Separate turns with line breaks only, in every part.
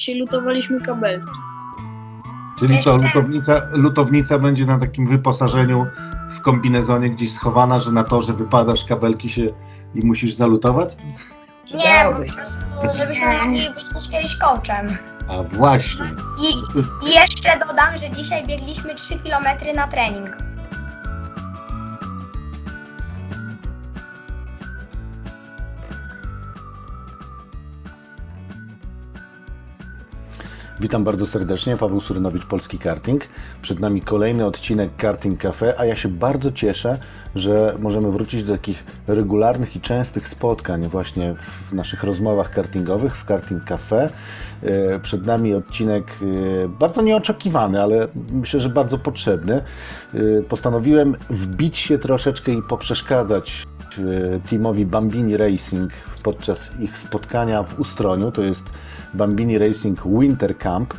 dzisiaj lutowaliśmy kabelki.
Czyli co, lutownica, lutownica będzie na takim wyposażeniu w kombinezonie gdzieś schowana, że na to, że wypadasz, kabelki się i musisz zalutować?
Nie, po
się.
prostu, żebyśmy mogli być też kiedyś coachem.
A właśnie.
I, I jeszcze dodam, że dzisiaj biegliśmy 3 km na trening.
Witam bardzo serdecznie, Paweł Surynowicz, Polski Karting. Przed nami kolejny odcinek Karting Cafe, a ja się bardzo cieszę, że możemy wrócić do takich regularnych i częstych spotkań właśnie w naszych rozmowach kartingowych w Karting Cafe. E, Przed nami odcinek e, bardzo nieoczekiwany, ale myślę, że bardzo potrzebny. E, Postanowiłem wbić się troszeczkę i poprzeszkadzać teamowi Bambini Racing podczas ich spotkania w Ustroniu. To jest Bambini Racing Winter Camp.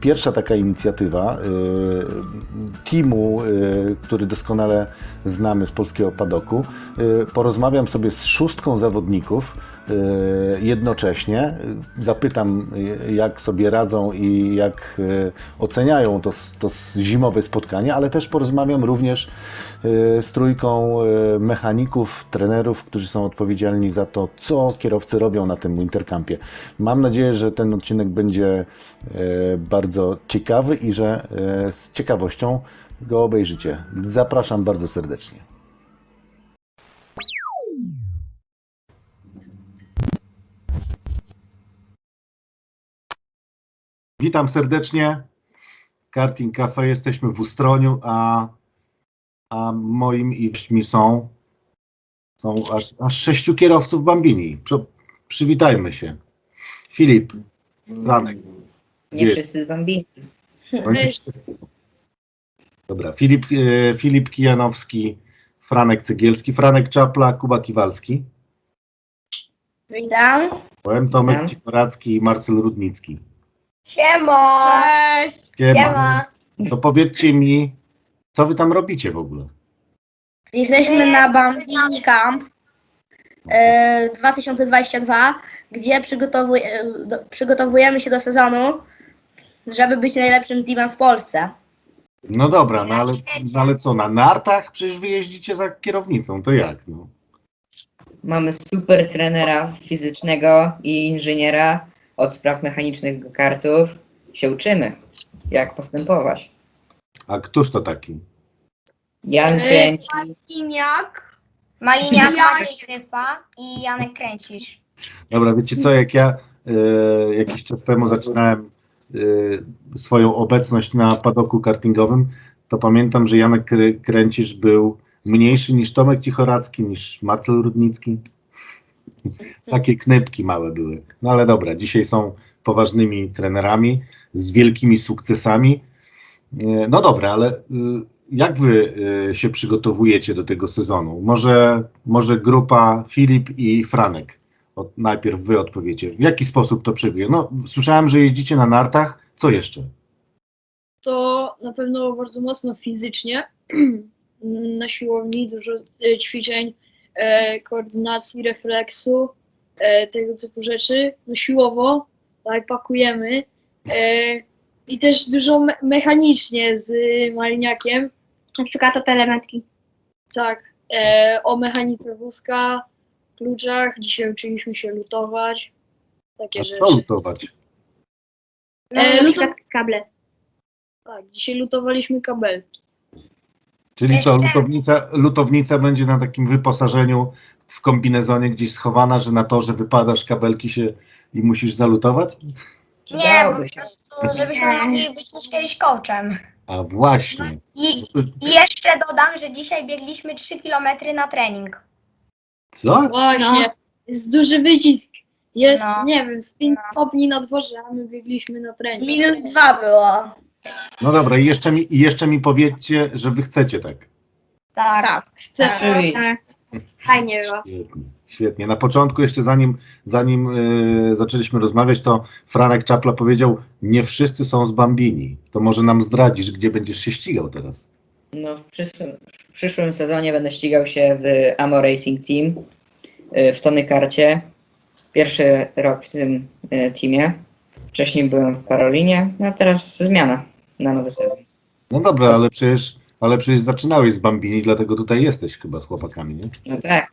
Pierwsza taka inicjatywa y, teamu, y, który doskonale znamy z polskiego padoku. Y, Porozmawiam sobie z szóstką zawodników y, jednocześnie. Y, Zapytam, y, jak sobie radzą i jak y, oceniają to, to zimowe spotkanie, ale też porozmawiam również y, z trójką y, mechaników, trenerów, którzy są odpowiedzialni za to, co kierowcy robią na tym Wintercampie. Mam nadzieję, że ten odcinek będzie e, bardzo ciekawy i że z ciekawością go obejrzycie. Zapraszam bardzo serdecznie.
Witam serdecznie. Karting Cafe, jesteśmy w Ustroniu, a, a moim i gośćmi są, są aż, aż sześciu kierowców Bambini. Przy, przywitajmy się. Filip, Franek.
Nie
Jest.
wszyscy z Bambini.
No nie wszyscy. Dobra, Filip, e, Filip Kijanowski, Franek Cegielski, Franek Czapla, Kuba Kiwalski,
Witam.
Powiem Tomek
Witam.
Cichoracki i Marcel Rudnicki.
Siemo. Cześć. Siema.
To powiedzcie mi, co wy tam robicie w ogóle?
Jesteśmy na Bambini Camp e, 2022, gdzie przygotowuj, e, do, przygotowujemy się do sezonu, żeby być najlepszym teamem w Polsce.
No dobra, no ale, no ale co, na nartach? Przecież wy jeździcie za kierownicą, to jak? No?
Mamy super trenera fizycznego i inżyniera od spraw mechanicznych kartów. Się uczymy, jak postępować.
A któż to taki?
Jan
Ej,
kręci.
Maliniak. Maliniak, Gryfa i Janek Kręcisz.
Dobra, wiecie co, jak ja e, jakiś czas temu zaczynałem e, swoją obecność na padoku kartingowym, to pamiętam, że Janek Krę- Kręcisz był mniejszy niż Tomek Cichoracki, niż Marcel Rudnicki. Takie knypki małe były. No ale dobra, dzisiaj są poważnymi trenerami z wielkimi sukcesami. E, No dobra, ale y, jak wy y, się przygotowujecie do tego sezonu? Może, może grupa Filip i Franek? Od, najpierw wy odpowiecie. W jaki sposób to przebiega? No, słyszałem, że jeździcie na nartach. Co jeszcze?
To na pewno bardzo mocno fizycznie. Na siłowni dużo e, ćwiczeń, e, koordynacji, refleksu, e, tego typu rzeczy. No siłowo, tak, pakujemy. E, I też dużo me- mechanicznie z Maliniakiem.
Na przykład od elementki.
Tak, e, o mechanice wózka, kluczach. Dzisiaj uczyliśmy się lutować. Takie
A
rzeczy.
co lutować?
No,
E,
na przykład kable.
Tak, dzisiaj lutowaliśmy kabelki.
Czyli co,
Jeszcze-
lutownica, lutownica będzie na takim wyposażeniu w kombinezonie gdzieś schowana, że na to, że wypadasz, kabelki się i musisz zalutować?
Nie, po
się.
prostu, żebyśmy mogli być też kiedyś coachem.
A właśnie.
I, I jeszcze dodam, że dzisiaj biegliśmy 3 km na trening.
Co?
Właśnie, jest duży wycisk. Jest,
No.
nie wiem, z 5 stopni na dworze, a my biegliśmy na trening.
Minus dwa było.
No dobra, i jeszcze mi, i jeszcze mi powiedzcie, że wy chcecie tak.
Tak.
Tak.
Chcę,
Przyjdź.
Fajnie było.
Świetnie, świetnie. Na początku jeszcze zanim, zanim e, zaczęliśmy rozmawiać, to Franek Czapla powiedział, nie wszyscy są z Bambini. To może nam zdradzisz, gdzie będziesz się ścigał teraz.
No, w, przyszłym, w przyszłym sezonie będę ścigał się w Amo Racing Team y, w Tony Karcie. Pierwszy rok w tym y, teamie. Wcześniej byłem w Karolinie, no a teraz zmiana na nowy sezon.
No dobra, ale przecież, ale przecież zaczynałeś z Bambini, dlatego tutaj jesteś chyba z chłopakami, nie?
No tak,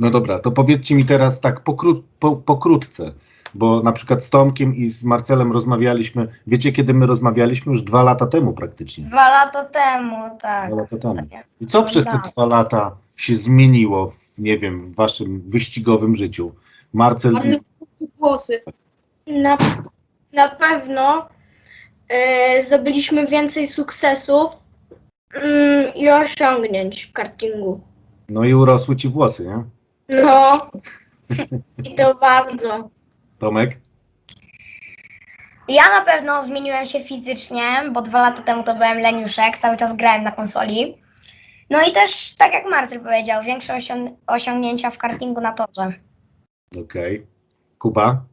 No dobra, to powiedzcie mi teraz tak pokró- po, pokrótce, bo na przykład z Tomkiem i z Marcelem rozmawialiśmy, wiecie kiedy my rozmawialiśmy? Już dwa lata temu praktycznie.
Dwa lata temu, tak.
Dwa lata temu. I co przez te dwa lata się zmieniło, nie wiem, w waszym wyścigowym życiu? Marcel,
Bardzo krótkie włosy.
Na, na pewno e, zdobyliśmy więcej sukcesów mm, i osiągnięć w kartingu.
no i urosły ci włosy, nie?
No. I to bardzo.
Tomek?
Ja na pewno zmieniłem się fizycznie, bo dwa lata temu to byłem leniuszek, cały czas grałem na konsoli. No i też, tak jak Marcel powiedział, większe osią- osiągnięcia w kartingu na torze.
Okej. Kuba?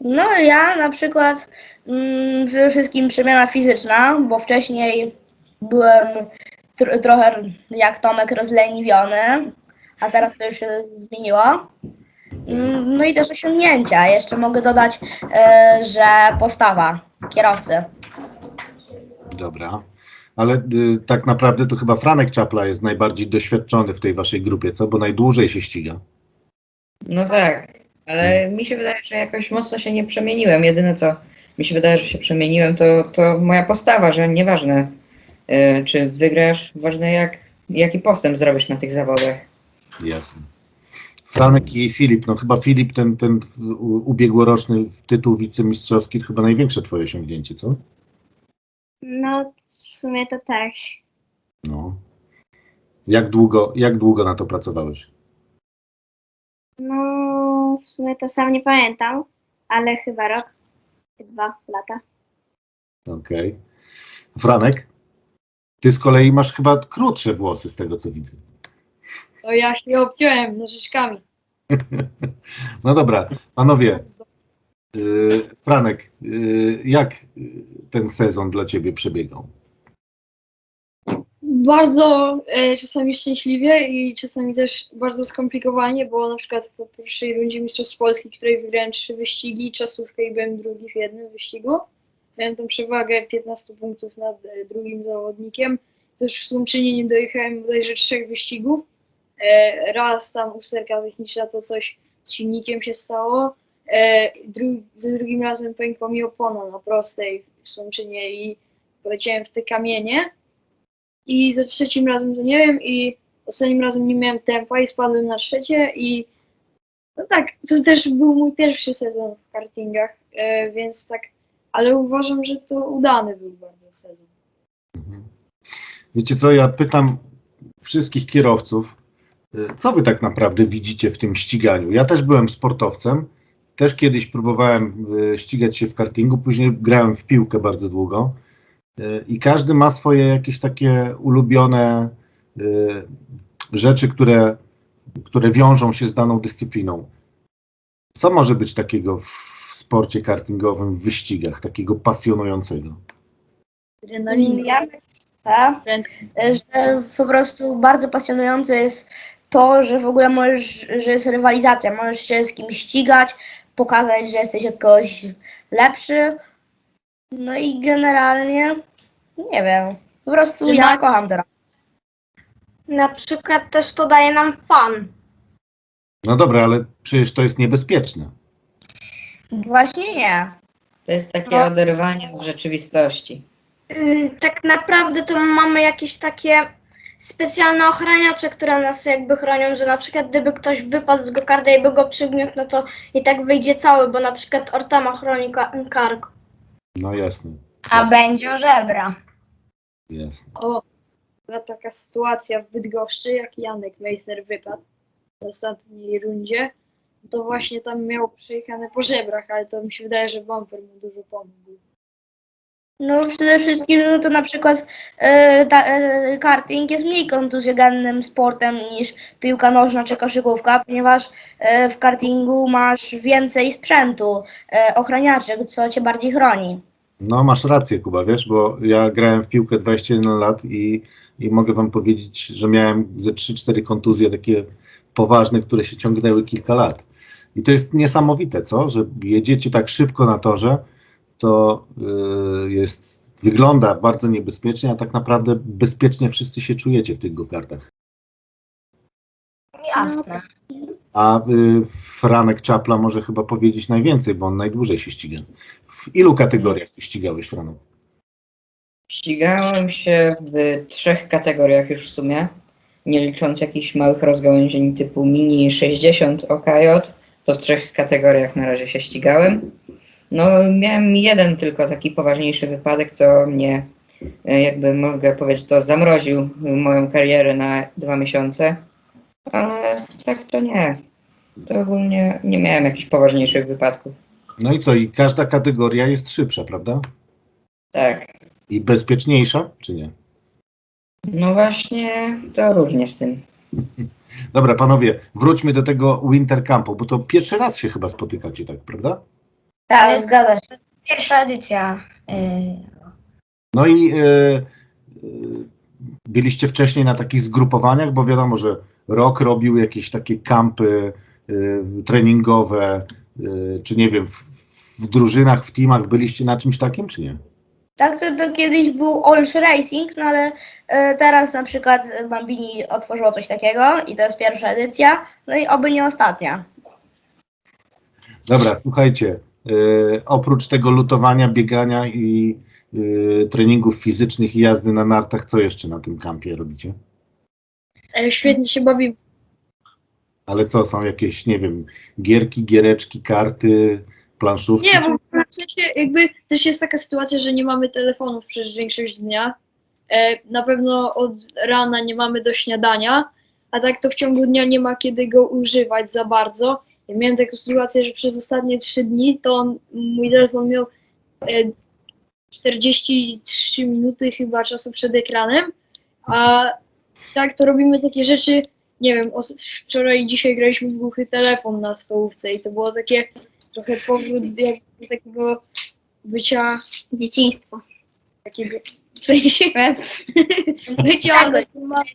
No ja na przykład mm, przede wszystkim przemiana fizyczna, bo wcześniej byłem tr- trochę jak Tomek rozleniwiony, a teraz to już się zmieniło. Mm, No i też osiągnięcia. Jeszcze mogę dodać, e, że postawa kierowcy.
Dobra. Ale y, tak naprawdę to chyba Franek Czapla jest najbardziej doświadczony w tej waszej grupie, co? Bo najdłużej się ściga.
no tak. Ale mi się wydaje, że jakoś mocno się nie przemieniłem. Jedyne co mi się wydaje, że się przemieniłem, to, to moja postawa, że nieważne y, czy wygrasz, ważne jak, jaki postęp zrobisz na tych zawodach.
Jasne. Franek i Filip, no chyba Filip, ten, ten ubiegłoroczny tytuł wicemistrzowski, to chyba największe twoje osiągnięcie, co?
No, w sumie to tak.
No. Jak długo, jak długo na to pracowałeś?
W sumie to sam nie pamiętam, ale chyba rok, dwa lata.
Okej. Franek? Ty z kolei masz chyba krótsze włosy z tego, co widzę.
To ja się obciąłem nożyczkami.
No dobra, panowie. Yy, Franek, yy, jak yy, ten sezon dla ciebie przebiegał?
Bardzo e, czasami szczęśliwie i czasami też bardzo skomplikowanie, bo na przykład po pierwszej rundzie Mistrzostw Polski, której wygrałem trzy wyścigi, czasówkę i byłem drugi w jednym wyścigu. Miałem tą przewagę 15 punktów nad e, drugim zawodnikiem. Też w Sumczynie nie dojechałem bodajże trzech wyścigów. E, raz tam usterka techniczna to coś z silnikiem się stało. E, dru- za drugim razem pękła mi opona na prostej w Sumczynie i poleciałem w te kamienie. I za trzecim razem to nie wiem i ostatnim razem nie miałem tempa i spadłem na trzecie i no tak, to też był mój pierwszy sezon w kartingach, e, więc tak, ale uważam, że to udany był bardzo sezon.
Wiecie co, ja pytam wszystkich kierowców, y, co wy tak naprawdę widzicie w tym ściganiu? Ja też byłem sportowcem, też kiedyś próbowałem y, ścigać się w kartingu, później grałem w piłkę bardzo długo i każdy ma swoje jakieś takie ulubione y, rzeczy, które, które wiążą się z daną dyscypliną. Co może być takiego w sporcie kartingowym, w wyścigach, takiego pasjonującego?
Adrenalina.
Ja myślę, że po prostu bardzo pasjonujące jest to, że w ogóle możesz, że jest rywalizacja, możesz się z kimś ścigać, pokazać, że jesteś od kogoś lepszy. No i generalnie, nie wiem, po prostu
Czy
ja kocham to.
Na przykład też to daje nam fan.
No dobra, ale przecież to jest niebezpieczne.
Właśnie nie.
To jest takie
No.
oderwanie od rzeczywistości.
Yy, tak naprawdę to mamy jakieś takie specjalne ochraniacze, które nas jakby chronią, że na przykład gdyby ktoś wypadł z gokarda i by go przygniótł, no to i tak wyjdzie cały, bo na przykład ortama chroni ka- kark.
No jasne.
A
jasne,
będzie żebra.
jasne.
O, była taka sytuacja w Bydgoszczy, jak Janek Meissner wypadł w ostatniej rundzie, to właśnie tam miał przejechane po żebrach, ale to mi się wydaje, że bumper mu dużo pomógł.
No przede wszystkim no to na przykład e, ta, e, karting jest mniej kontuzjogennym sportem niż piłka nożna czy koszykówka, ponieważ e, w kartingu masz więcej sprzętu, e, ochraniaczy, co cię bardziej chroni.
No masz rację Kuba, wiesz, bo ja grałem w piłkę 21 lat i, i mogę wam powiedzieć, że miałem ze 3-4 kontuzje takie poważne, które się ciągnęły kilka lat. I to jest niesamowite, co? Że jedziecie tak szybko na torze, to y, jest, wygląda bardzo niebezpiecznie, a tak naprawdę bezpiecznie wszyscy się czujecie w tych go-kartach.
Jasne.
A y, Franek Czapla może chyba powiedzieć najwięcej, bo on najdłużej się ściga. W ilu kategoriach się ścigałeś, Franek?
Ścigałem się w trzech kategoriach już w sumie, nie licząc jakichś małych rozgałęzień typu mini 60 OKJ, to w trzech kategoriach na razie się ścigałem. No miałem jeden tylko taki poważniejszy wypadek, co mnie, e, jakby mogę powiedzieć, to zamroził moją karierę na dwa miesiące, ale tak to nie. To ogólnie nie miałem jakichś poważniejszych wypadków.
No i co? I każda kategoria jest szybsza, prawda?
Tak.
I bezpieczniejsza, czy nie?
No właśnie, to różnie z tym.
Dobra, panowie, wróćmy do tego Winter Campu, bo to pierwszy raz się chyba spotykacie, tak, prawda?
Tak, zgadza się. Pierwsza edycja. y,
No i e, e, byliście wcześniej na takich zgrupowaniach, bo wiadomo, że Rok robił jakieś takie kampy e, treningowe, e, czy nie wiem, w, w drużynach, w teamach byliście na czymś takim, czy nie?
Tak, to, to kiedyś był Olsz Racing, no ale e, teraz na przykład Bambini otworzyło coś takiego i to jest pierwsza edycja, no i oby nie ostatnia.
Dobra, słuchajcie, oprócz tego lutowania, biegania i e, treningów fizycznych i jazdy na nartach, co jeszcze na tym kampie robicie?
E, Świetnie się bawimy.
Ale co, są jakieś, nie wiem, gierki, giereczki, karty, planszówki?
Nie, bo w sensie jakby też jest taka sytuacja, że nie mamy telefonów przez większość dnia. E, na pewno od rana nie mamy do śniadania, a tak to w ciągu dnia nie ma kiedy go używać za bardzo. Ja miałem taką sytuację, że przez ostatnie trzy dni to on, mój telefon miał e, 43 minuty chyba czasu przed ekranem, a tak to robimy takie rzeczy, nie wiem, os- wczoraj i dzisiaj graliśmy w głuchy telefon na stołówce i to było takie trochę powrót jak, do takiego bycia
Dzieciństwo.
takiego w sensie bycia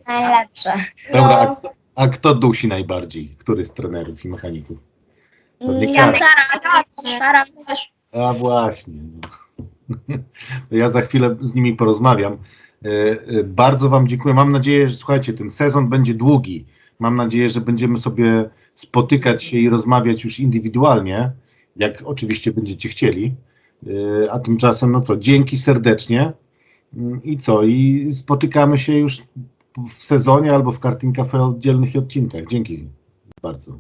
Najlepsze.
Dobra, a, kto- dusi najbardziej? Który z trenerów i mechaników? Pewnie
Ja
Karol.
staram też.
A właśnie. no. Ja za chwilę z nimi porozmawiam. E, e, Bardzo Wam dziękuję. Mam nadzieję, że słuchajcie, ten sezon będzie długi. Mam nadzieję, że będziemy sobie spotykać się i rozmawiać już indywidualnie, jak oczywiście będziecie chcieli. E, A tymczasem, no co, dzięki serdecznie. Mm, I co? I spotykamy się już w sezonie albo w Karting Cafe oddzielnych odcinkach. Dzięki bardzo.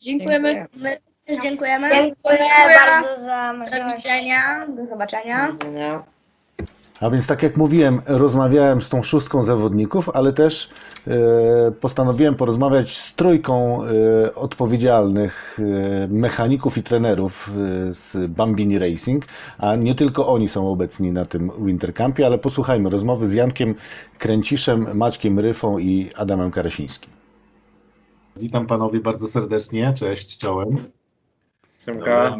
Dziękujemy.
My też dziękujemy.
Dziękuję
bardzo za możliwość. Do widzenia, do zobaczenia.
No.
A więc tak jak mówiłem, rozmawiałem z tą szóstką zawodników, ale też e, postanowiłem porozmawiać z trójką e, odpowiedzialnych e, mechaników i trenerów z Bambini Racing, a nie tylko oni są obecni na tym Wintercampie, ale posłuchajmy rozmowy z Jankiem Kręciszem, Maćkiem Ryfą i Adamem Karasińskim.
Witam panowie bardzo serdecznie. Cześć, czołem.
Siemka.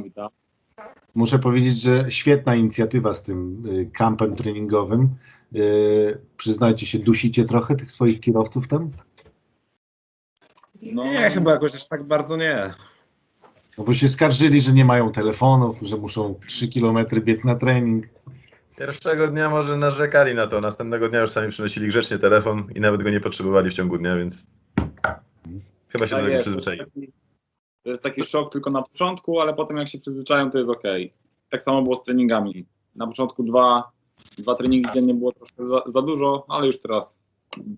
Muszę powiedzieć, że świetna inicjatywa z tym y, kampem treningowym. Y, Przyznajcie się, dusicie trochę tych swoich kierowców tam?
No nie, chyba jakoś aż tak bardzo nie.
No bo się skarżyli, że nie mają telefonów, że muszą 3 km biec na trening.
Pierwszego dnia może narzekali na to, następnego dnia już sami przynosili grzecznie telefon i nawet go nie potrzebowali w ciągu dnia, więc chyba się do
Tak
tego przyzwyczaili.
To jest taki szok tylko na początku, ale potem jak się przyzwyczają, to jest ok. Tak samo było z treningami. Na początku dwa, dwa treningi dziennie było troszkę za, za dużo, ale już teraz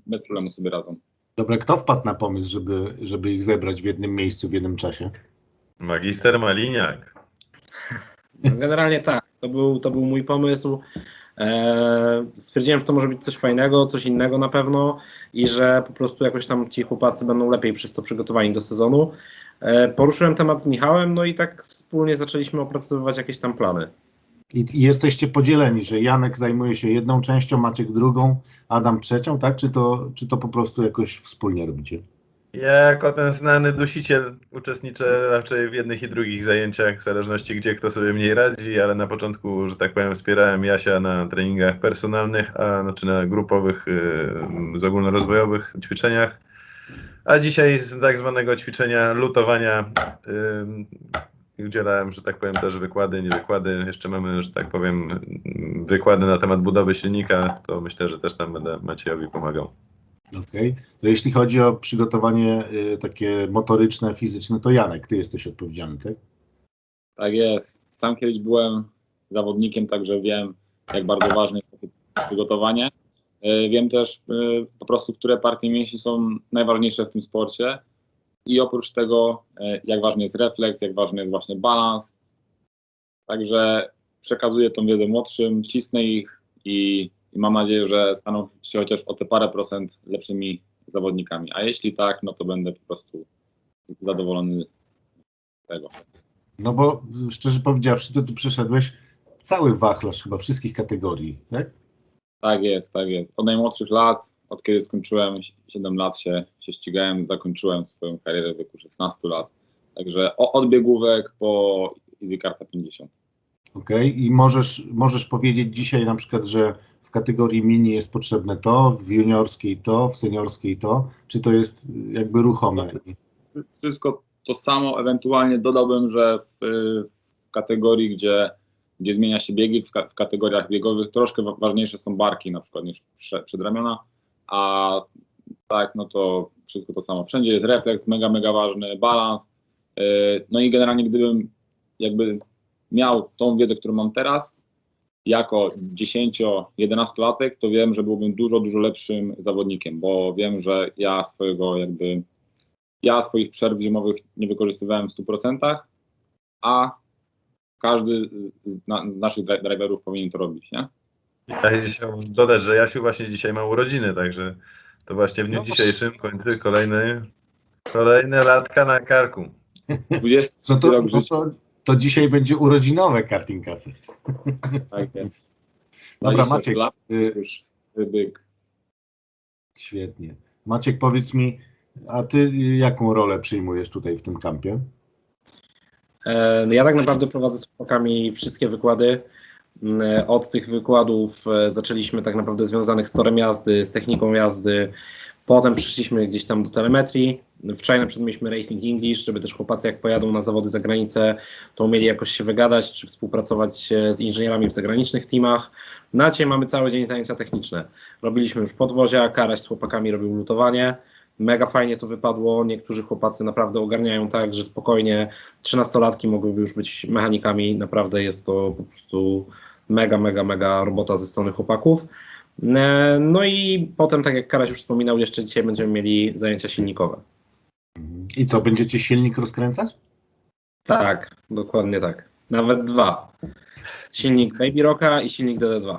bez problemu sobie radzą.
Dobra, kto wpadł na pomysł, żeby, żeby ich zebrać w jednym miejscu, w jednym czasie?
Magister Maliniak.
Generalnie tak, to był, to był mój pomysł. Eee, stwierdziłem, że to może być coś fajnego, coś innego na pewno i że po prostu jakoś tam ci chłopacy będą lepiej przez to przygotowani do sezonu. Eee, poruszyłem temat z Michałem, no i tak wspólnie zaczęliśmy opracowywać jakieś tam plany.
I, I jesteście podzieleni, że Janek zajmuje się jedną częścią, Maciek drugą, Adam trzecią, tak? Czy to, czy to po prostu jakoś wspólnie robicie?
Ja jako ten znany dusiciel uczestniczę raczej w jednych i drugich zajęciach, w zależności gdzie kto sobie mniej radzi, ale na początku, że tak powiem, wspierałem Jasia na treningach personalnych, a znaczy na grupowych, yy, z ogólnorozwojowych ćwiczeniach. A dzisiaj z tak zwanego ćwiczenia lutowania yy, udzielałem, że tak powiem, też wykłady, nie wykłady. Jeszcze mamy, że tak powiem, wykłady na temat budowy silnika. To myślę, że też tam będę Maciejowi pomagał.
Okej. To jeśli chodzi o przygotowanie y, takie motoryczne, fizyczne, to Janek, ty jesteś odpowiedzialny, tak?
Tak jest. Sam kiedyś byłem zawodnikiem, także wiem, jak bardzo ważne jest takie przygotowanie. E, Wiem też e, po prostu, które partie mięśni są najważniejsze w tym sporcie. I oprócz tego, e, jak ważny jest refleks, jak ważny jest właśnie balans. Także przekazuję tą wiedzę młodszym, cisnę ich i, i mam nadzieję, że staną się chociaż o te parę procent lepszymi zawodnikami. A jeśli tak, no to będę po prostu zadowolony z tego.
No bo szczerze powiedziawszy, to tu przeszedłeś cały wachlarz chyba wszystkich kategorii, tak?
Tak jest, tak jest. Od najmłodszych lat, od kiedy skończyłem 7 lat się, się ścigałem, zakończyłem swoją karierę w wieku 16 lat. Także od biegówek po Easy Karta 50.
Okej, i możesz, możesz powiedzieć dzisiaj na przykład, że w kategorii mini jest potrzebne to, w juniorskiej to, w seniorskiej to, czy to jest jakby ruchome?
Wszy- Wszystko to samo, ewentualnie dodałbym, że w, w kategorii, gdzie, gdzie zmienia się biegi, w, ka- w kategoriach biegowych troszkę wa- ważniejsze są barki na przykład niż prze, przedramiona, a tak, no to wszystko to samo. Wszędzie jest refleks, mega, mega ważny, balans. Yy, No i generalnie gdybym jakby miał tą wiedzę, którą mam teraz, jako 10-11-latek, to wiem, że byłbym dużo, dużo lepszym zawodnikiem, bo wiem, że ja swojego jakby, ja swoich przerw zimowych nie wykorzystywałem w 100%, a każdy z, na, z naszych dri- driverów powinien to robić, nie?
Ja chciałbym dodać, że Jasiu właśnie dzisiaj ma urodziny, także to właśnie w dniu
No.
dzisiejszym kończy kolejny, kolejne latka na karku.
20
Co to,
rok życia,
to, to dzisiaj będzie urodzinowe karting cafe.
tak jest.
Dobra,
20
Maciek,
lat,
y-
już byk.
Świetnie. Maciek, powiedz mi, a ty jaką rolę przyjmujesz tutaj w tym kampie?
E, Ja tak naprawdę prowadzę z chłopakami wszystkie wykłady. Mm, Od tych wykładów e, zaczęliśmy tak naprawdę związanych z torem jazdy, z techniką jazdy. Potem przeszliśmy gdzieś tam do telemetrii. Wczoraj na przykład mieliśmy Racing English, żeby też chłopacy jak pojadą na zawody za granicę, to umieli jakoś się wygadać, czy współpracować e, z inżynierami w zagranicznych teamach. Na dzisiaj mamy cały dzień zajęcia techniczne. Robiliśmy już podwozia, Karaś z chłopakami robił lutowanie. Mega fajnie to wypadło. Niektórzy chłopacy naprawdę ogarniają tak, że spokojnie 13-latki mogłyby już być mechanikami. Naprawdę jest to po prostu mega, mega, mega robota ze strony chłopaków. E, No i potem, tak jak Karaś już wspominał, jeszcze dzisiaj będziemy mieli zajęcia silnikowe.
I co, będziecie silnik rozkręcać?
Tak, dokładnie tak. Nawet dwa. Silnik Baby Rocka i silnik DD2.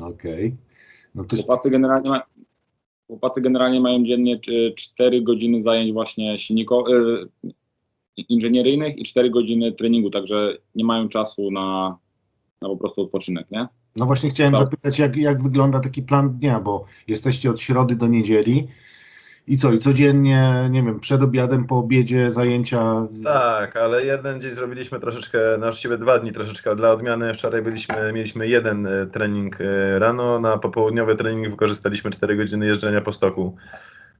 Okej. No to
Chłopacy generalnie, chłopacy generalnie mają dziennie 4 godziny zajęć właśnie silniko, y, inżynieryjnych i 4 godziny treningu, także nie mają czasu na, na po prostu odpoczynek, nie?
No właśnie chciałem zapytać, jak, jak wygląda taki plan dnia, bo jesteście od środy do niedzieli i co, i codziennie, nie wiem, przed obiadem, po obiedzie zajęcia.
Tak, ale jeden dzień zrobiliśmy troszeczkę, na właściwie dwa dni troszeczkę dla odmiany. Wczoraj byliśmy, mieliśmy jeden e, trening e, rano, na popołudniowy trening wykorzystaliśmy 4 godziny jeżdżenia po stoku.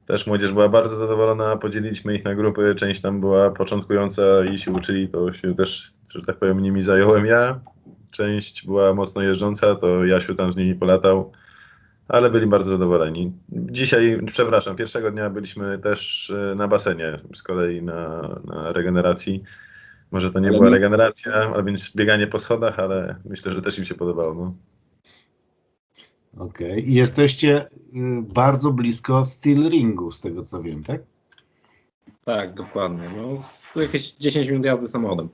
Też młodzież była bardzo zadowolona, podzieliliśmy ich na grupy, część tam była początkująca i się uczyli, to się też, że tak powiem, nimi zająłem ja. Część była mocno jeżdżąca, to Jasiu tam z nimi polatał, ale byli bardzo zadowoleni. Dzisiaj, przepraszam, pierwszego dnia byliśmy też e, na basenie, z kolei na, na regeneracji. Może to nie
Ale
była
mi-
regeneracja, a więc bieganie po schodach, ale myślę, że też im się podobało. No.
Okej. I jesteście y, bardzo blisko Steel Ringu, z tego co wiem, tak?
Tak, dokładnie. No, z- jakieś 10 minut jazdy samochodem.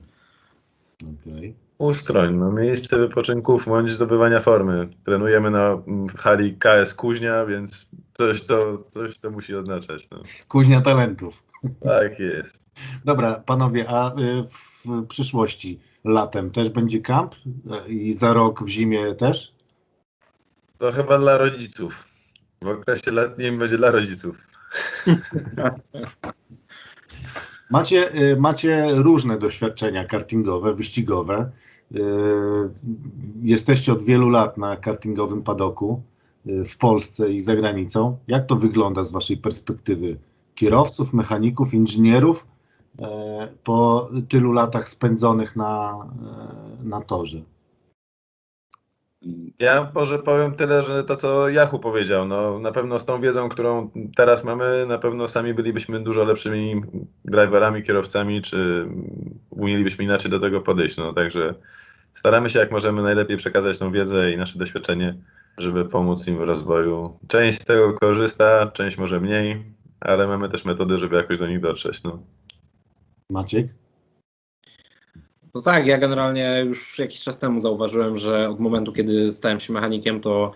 Okej.
Ustroń, no, miejsce wypoczynków bądź zdobywania formy. Trenujemy na mm, hali KS Kuźnia, więc coś to, coś to musi oznaczać. No.
Kuźnia talentów.
Tak jest.
Dobra, panowie, a y, w przyszłości latem też będzie kamp i za rok w zimie też?
To chyba dla rodziców. W okresie letnim będzie dla rodziców.
Macie, y, macie różne doświadczenia kartingowe, wyścigowe. Y, Jesteście od wielu lat na kartingowym padoku y, w Polsce i za granicą. Jak to wygląda z waszej perspektywy kierowców, mechaników, inżynierów po tylu latach spędzonych na, na torze?
Ja może powiem tyle, że to co Jachu powiedział, no na pewno z tą wiedzą, którą teraz mamy, na pewno sami bylibyśmy dużo lepszymi driverami, kierowcami, czy umielibyśmy inaczej do tego podejść, no także staramy się jak możemy najlepiej przekazać tą wiedzę i nasze doświadczenie, żeby pomóc im w rozwoju. Część z tego korzysta, część może mniej, ale mamy też metody, żeby jakoś do nich dotrzeć, no.
Maciek?
No tak, ja generalnie już jakiś czas temu zauważyłem, że od momentu, kiedy stałem się mechanikiem, to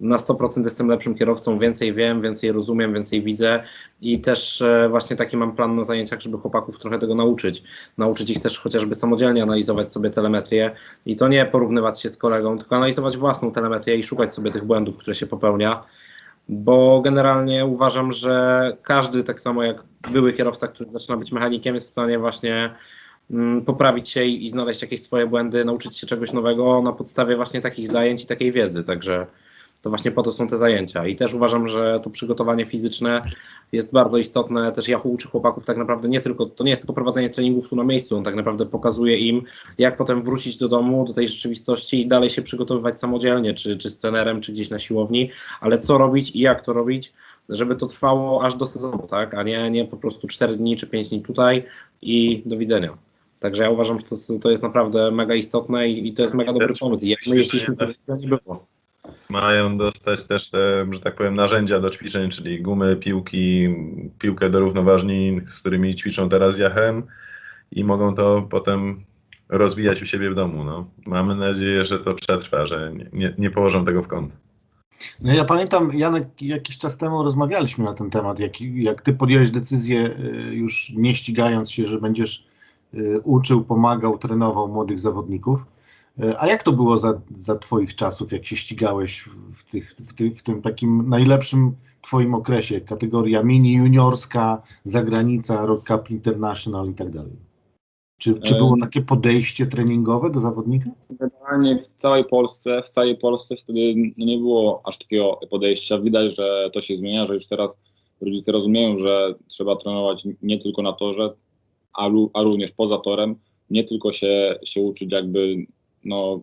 na 100% jestem lepszym kierowcą, więcej wiem, więcej rozumiem, więcej widzę i też e, właśnie taki mam plan na zajęciach, żeby chłopaków trochę tego nauczyć. Nauczyć ich też chociażby samodzielnie analizować sobie telemetrię i to nie porównywać się z kolegą, tylko analizować własną telemetrię i szukać sobie tych błędów, które się popełnia, bo generalnie uważam, że każdy, tak samo jak były kierowca, który zaczyna być mechanikiem, jest w stanie właśnie poprawić się i i znaleźć jakieś swoje błędy, nauczyć się czegoś nowego na podstawie właśnie takich zajęć i takiej wiedzy. Także to właśnie po to są te zajęcia. I też uważam, że to przygotowanie fizyczne jest bardzo istotne. Też Yahoo uczy chłopaków tak naprawdę nie tylko, to nie jest tylko prowadzenie treningów tu na miejscu, on tak naprawdę pokazuje im, jak potem wrócić do domu, do tej rzeczywistości i dalej się przygotowywać samodzielnie, czy, czy z trenerem, czy gdzieś na siłowni, ale co robić i jak to robić, żeby to trwało aż do sezonu, tak, a nie, nie po prostu 4 dni czy 5 dni tutaj i do widzenia. Także ja uważam, że to, to jest naprawdę mega istotne i, i to jest mega dobry pomysł. Jak my jeździliśmy, to to nie było.
Mają dostać też te, że tak powiem, narzędzia do ćwiczeń, czyli gumy, piłki, piłkę do równoważni, z którymi ćwiczą teraz Jachem i mogą to potem rozwijać u siebie w domu. No. Mamy nadzieję, że to przetrwa, że nie, nie, położą tego w kąt.
No ja pamiętam, Janek, jakiś czas temu rozmawialiśmy na ten temat, jak, jak ty podjąłeś decyzję, y, już nie ścigając się, że będziesz uczył, pomagał, trenował młodych zawodników. Y, A jak to było za, za twoich czasów, jak się ścigałeś w, tych, w, ty, w tym takim najlepszym twoim okresie, kategoria mini, juniorska, zagranica, Rock Cup International i tak dalej? Czy, czy było
Em.
takie podejście treningowe do zawodnika?
Generalnie w całej Polsce, w całej Polsce wtedy no nie było aż takiego podejścia. Widać, że to się zmienia, że już teraz rodzice rozumieją, że trzeba trenować nie tylko na torze, a, a również poza torem. Nie tylko się, się uczyć jakby, no,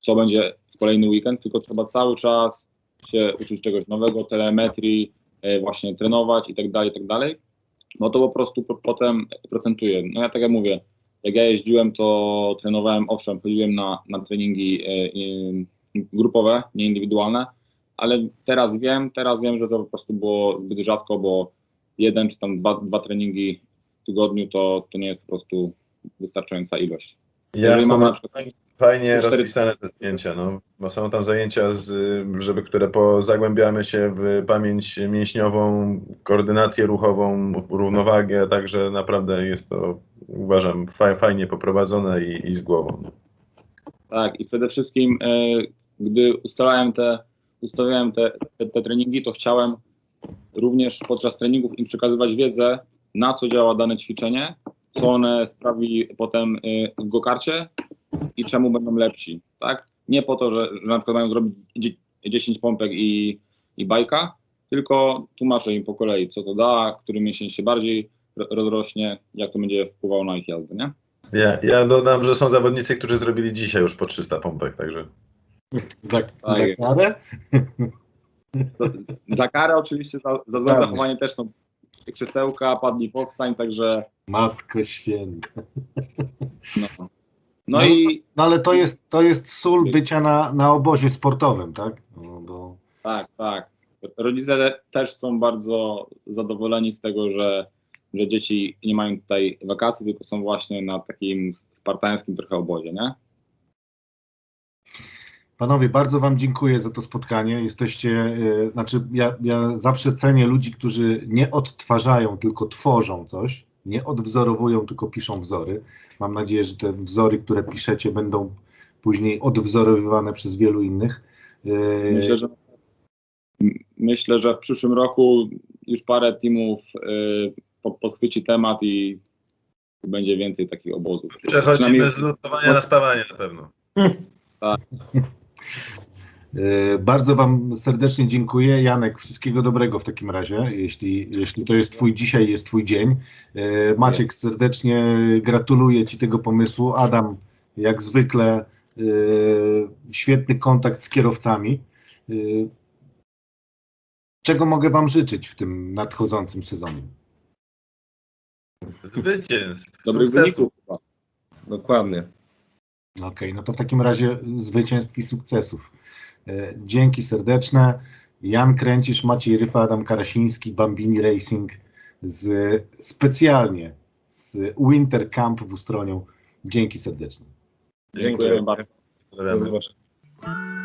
co będzie w kolejny weekend, tylko trzeba cały czas się uczyć czegoś nowego, telemetrii, e, właśnie trenować i tak dalej, i tak dalej. No to po prostu po, potem procentuje. No ja tak jak mówię, jak ja jeździłem, to trenowałem, owszem, chodziłem na, na treningi e, grupowe, nie indywidualne, ale teraz wiem, teraz wiem, że to po prostu było zbyt rzadko, bo jeden czy tam dwa, dwa treningi tygodniu to, to nie jest po prostu wystarczająca ilość.
Ja mam
na przykład
fajnie
cztery-
rozpisane te zdjęcia, no, bo są tam zajęcia, z, żeby, które po, zagłębiamy się w pamięć mięśniową, koordynację ruchową, równowagę, także naprawdę jest to, uważam, fa, fajnie poprowadzone i, i z głową.
Tak, i przede wszystkim, e, gdy ustalałem te, ustawiałem te, te, te treningi, to chciałem również podczas treningów im przekazywać wiedzę, na co działa dane ćwiczenie, co one sprawi potem e, w gokarcie i czemu będą lepsi, tak? Nie po to, że, że na przykład mają zrobić dzie- 10 pompek i, i bajka, tylko tłumaczę im po kolei, co to da, który mięsień się bardziej ro- rozrośnie, jak to będzie wpływało na ich jazdę, nie?
Ja, ja dodam, że są zawodnicy, którzy zrobili dzisiaj już po 300 pompek, także
Za,
Tak
za karę?
Za karę oczywiście, za, za złe
Tak.
zachowanie też są krzesełka, padli powstań, także
Matko święta.
no.
No,
No i
No ale to jest, to jest sól bycia na, na obozie sportowym, tak? No, bo
tak, tak. Rodzice też są bardzo zadowoleni z tego, że, że dzieci nie mają tutaj wakacji, tylko są właśnie na takim spartańskim trochę obozie, nie?
Panowie, bardzo Wam dziękuję za to spotkanie. Jesteście, e, znaczy ja, ja zawsze cenię ludzi, którzy nie odtwarzają, tylko tworzą coś, nie odwzorowują, tylko piszą wzory. Mam nadzieję, że te wzory, które piszecie, będą później odwzorowywane przez wielu innych. E,
Myślę, że myślę, że w przyszłym roku już parę teamów y, po- podchwyci temat i będzie więcej takich obozów.
przechodzimy
Przynajmniej-
z lutowania na spawanie na pewno.
E, Bardzo Wam serdecznie dziękuję. Janek, wszystkiego dobrego w takim razie, jeśli, jeśli to jest Twój dzisiaj, jest Twój dzień. E, Maciek, serdecznie gratuluję Ci tego pomysłu. Adam, jak zwykle, e, świetny kontakt z kierowcami. E, Czego mogę Wam życzyć w tym nadchodzącym sezonie?
Zwycięstw,
Dobrych
sukcesu.
wyników.
Dokładnie.
Okej, no to w takim razie zwycięskich sukcesów. E, Dzięki serdeczne. Jan Kręcisz, Maciej Ryfa, Adam Karasiński, Bambini Racing z, specjalnie z Winter Camp w Ustroniu. Dzięki serdecznie.
Dziękuję bardzo.
Do zobaczenia.